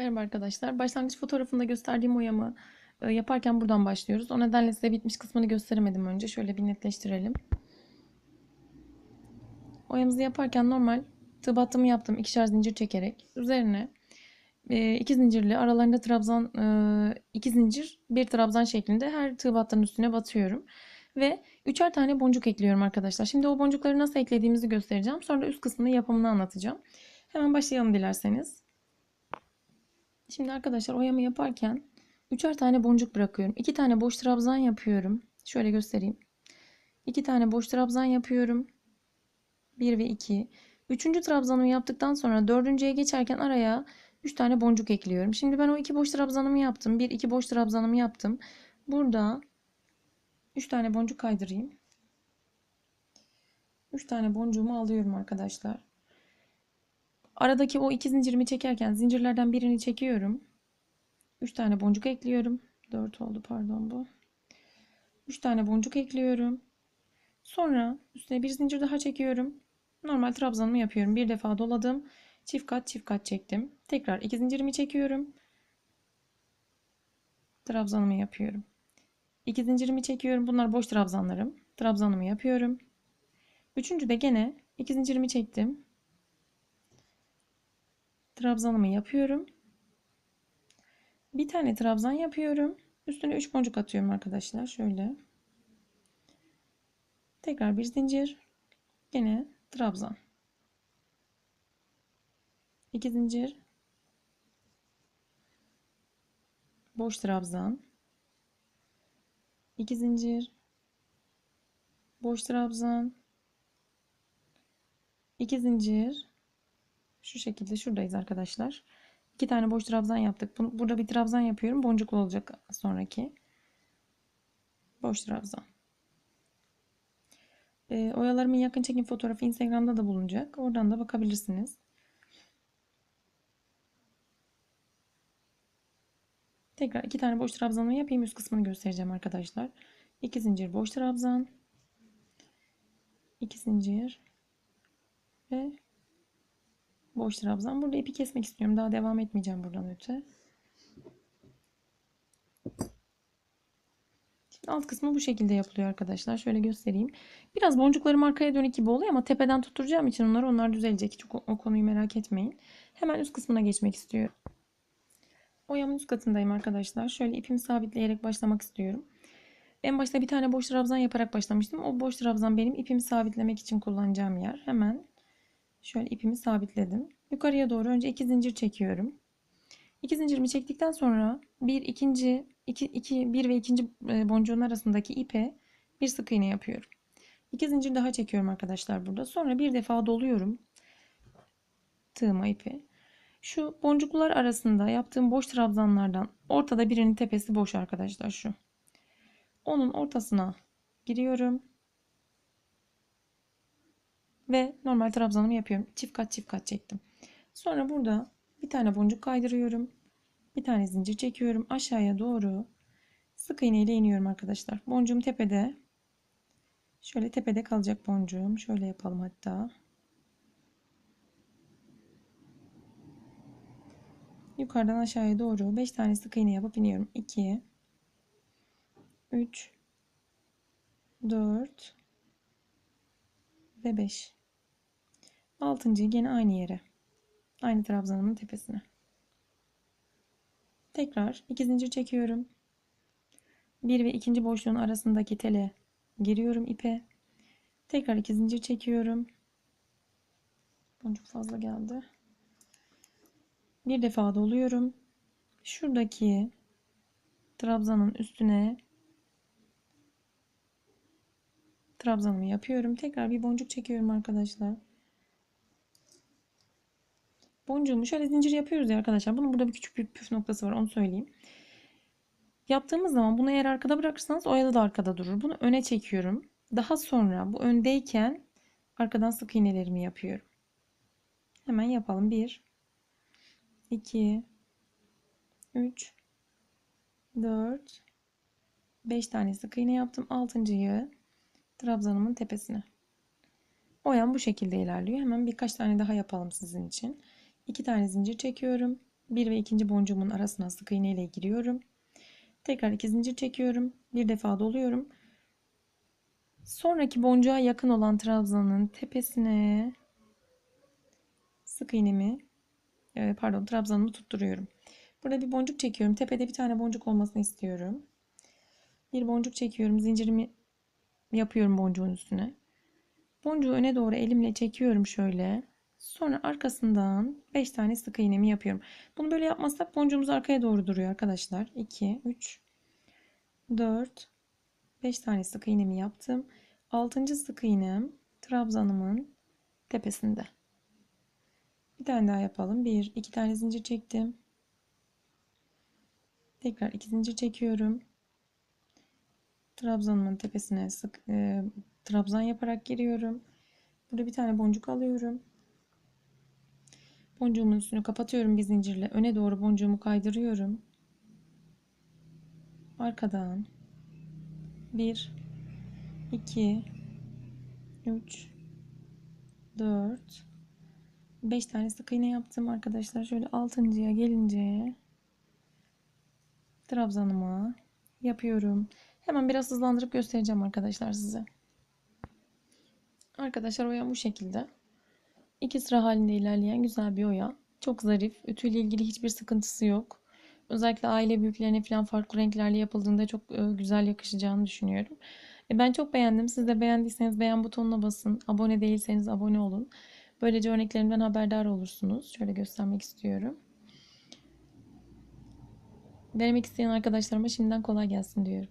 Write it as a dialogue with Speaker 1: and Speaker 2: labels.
Speaker 1: Merhaba arkadaşlar. Başlangıç fotoğrafında gösterdiğim oyamı e, yaparken buradan başlıyoruz. O nedenle size bitmiş kısmını gösteremedim önce. Şöyle bir netleştirelim. Oyamızı yaparken normal tığ battımı yaptım. ikişer zincir çekerek. Üzerine e, iki zincirli aralarında trabzan e, iki zincir bir trabzan şeklinde her tığ battının üstüne batıyorum. Ve üçer tane boncuk ekliyorum arkadaşlar. Şimdi o boncukları nasıl eklediğimizi göstereceğim. Sonra üst kısmını yapımını anlatacağım. Hemen başlayalım dilerseniz. Şimdi arkadaşlar oyamı yaparken üçer tane boncuk bırakıyorum. İki tane boş trabzan yapıyorum. Şöyle göstereyim. İki tane boş trabzan yapıyorum. Bir ve iki. Üçüncü trabzanımı yaptıktan sonra dördüncüye geçerken araya üç tane boncuk ekliyorum. Şimdi ben o iki boş trabzanımı yaptım. Bir iki boş trabzanımı yaptım. Burada üç tane boncuk kaydırayım. Üç tane boncuğumu alıyorum arkadaşlar. Aradaki o iki zincirimi çekerken zincirlerden birini çekiyorum. 3 tane boncuk ekliyorum. 4 oldu pardon bu. 3 tane boncuk ekliyorum. Sonra üstüne bir zincir daha çekiyorum. Normal trabzanımı yapıyorum. Bir defa doladım. Çift kat çift kat çektim. Tekrar iki zincirimi çekiyorum. Trabzanımı yapıyorum. İki zincirimi çekiyorum. Bunlar boş trabzanlarım. Trabzanımı yapıyorum. Üçüncü de gene iki zincirimi çektim trabzanımı yapıyorum. Bir tane trabzan yapıyorum. Üstüne 3 boncuk atıyorum arkadaşlar. Şöyle. Tekrar bir zincir. Yine trabzan. 2 zincir. Boş trabzan. 2 zincir. Boş trabzan. 2 zincir. Şu şekilde şuradayız arkadaşlar. İki tane boş trabzan yaptık. Burada bir trabzan yapıyorum. Boncuklu olacak sonraki. Boş trabzan. E, oyalarımın yakın çekim fotoğrafı Instagram'da da bulunacak. Oradan da bakabilirsiniz. Tekrar iki tane boş trabzanımı yapayım. Üst kısmını göstereceğim arkadaşlar. İki zincir boş trabzan. iki zincir ve boş trabzan. Burada ipi kesmek istiyorum. Daha devam etmeyeceğim buradan öte. Şimdi alt kısmı bu şekilde yapılıyor arkadaşlar. Şöyle göstereyim. Biraz boncuklarım arkaya dönük gibi oluyor ama tepeden tutturacağım için onları onlar düzelecek. Hiç o, o konuyu merak etmeyin. Hemen üst kısmına geçmek istiyorum. Oyamın üst katındayım arkadaşlar. Şöyle ipimi sabitleyerek başlamak istiyorum. En başta bir tane boş trabzan yaparak başlamıştım. O boş trabzan benim ipimi sabitlemek için kullanacağım yer. Hemen Şöyle ipimi sabitledim. Yukarıya doğru önce iki zincir çekiyorum. İki zincirimi çektikten sonra bir ikinci iki, iki bir ve ikinci e, boncuğun arasındaki ipe bir sık iğne yapıyorum. İki zincir daha çekiyorum arkadaşlar burada. Sonra bir defa doluyorum tığıma ipi. Şu boncuklar arasında yaptığım boş trabzanlardan ortada birinin tepesi boş arkadaşlar şu. Onun ortasına giriyorum. Ve normal trabzanımı yapıyorum. Çift kat çift kat çektim. Sonra burada bir tane boncuk kaydırıyorum. Bir tane zincir çekiyorum. Aşağıya doğru sık iğne ile iniyorum arkadaşlar. Boncuğum tepede. Şöyle tepede kalacak boncuğum. Şöyle yapalım hatta. Yukarıdan aşağıya doğru 5 tane sık iğne yapıp iniyorum. 2 3 4 ve 5 Altıncıyı gene aynı yere. Aynı trabzanımın tepesine. Tekrar iki zincir çekiyorum. Bir ve ikinci boşluğun arasındaki tele giriyorum ipe. Tekrar iki zincir çekiyorum. Boncuk fazla geldi. Bir defa doluyorum. Şuradaki trabzanın üstüne trabzanımı yapıyorum. Tekrar bir boncuk çekiyorum arkadaşlar. Boncuğumu şöyle zincir yapıyoruz ya arkadaşlar. Bunun burada bir küçük bir püf noktası var onu söyleyeyim. Yaptığımız zaman bunu eğer arkada bırakırsanız oyada da arkada durur. Bunu öne çekiyorum. Daha sonra bu öndeyken arkadan sık iğnelerimi yapıyorum. Hemen yapalım. 1 2 3 4 5 tane sık iğne yaptım. 6.yı trabzanımın tepesine. Oyam bu şekilde ilerliyor. Hemen birkaç tane daha yapalım sizin için. 2 tane zincir çekiyorum. bir ve ikinci boncuğumun arasına sık iğne ile giriyorum. Tekrar iki zincir çekiyorum. Bir defa doluyorum. Sonraki boncuğa yakın olan trabzanın tepesine sık iğnemi e, pardon trabzanımı tutturuyorum. Burada bir boncuk çekiyorum. Tepede bir tane boncuk olmasını istiyorum. Bir boncuk çekiyorum. Zincirimi yapıyorum boncuğun üstüne. Boncuğu öne doğru elimle çekiyorum şöyle. Sonra arkasından 5 tane sık iğnemi yapıyorum. Bunu böyle yapmazsak boncuğumuz arkaya doğru duruyor arkadaşlar. 2, 3, 4, 5 tane sık iğnemi yaptım. 6. sık iğnem trabzanımın tepesinde. Bir tane daha yapalım. 1, 2 tane zincir çektim. Tekrar 2 zincir çekiyorum. Trabzanımın tepesine sık e, trabzan yaparak giriyorum. Burada bir tane boncuk alıyorum. Boncuğumun üstünü kapatıyorum bir zincirle. Öne doğru boncuğumu kaydırıyorum. Arkadan 1 2 3 4 5 tane sık iğne yaptım arkadaşlar. Şöyle altıncıya gelince trabzanımı yapıyorum. Hemen biraz hızlandırıp göstereceğim arkadaşlar size. Arkadaşlar oyam bu şekilde. İki sıra halinde ilerleyen güzel bir oya. Çok zarif. Ütüyle ilgili hiçbir sıkıntısı yok. Özellikle aile büyüklerine falan farklı renklerle yapıldığında çok e, güzel yakışacağını düşünüyorum. E, Ben çok beğendim. Siz de beğendiyseniz beğen butonuna basın. Abone değilseniz abone olun. Böylece örneklerimden haberdar olursunuz. Şöyle göstermek istiyorum. Denemek isteyen arkadaşlarıma şimdiden kolay gelsin diyorum.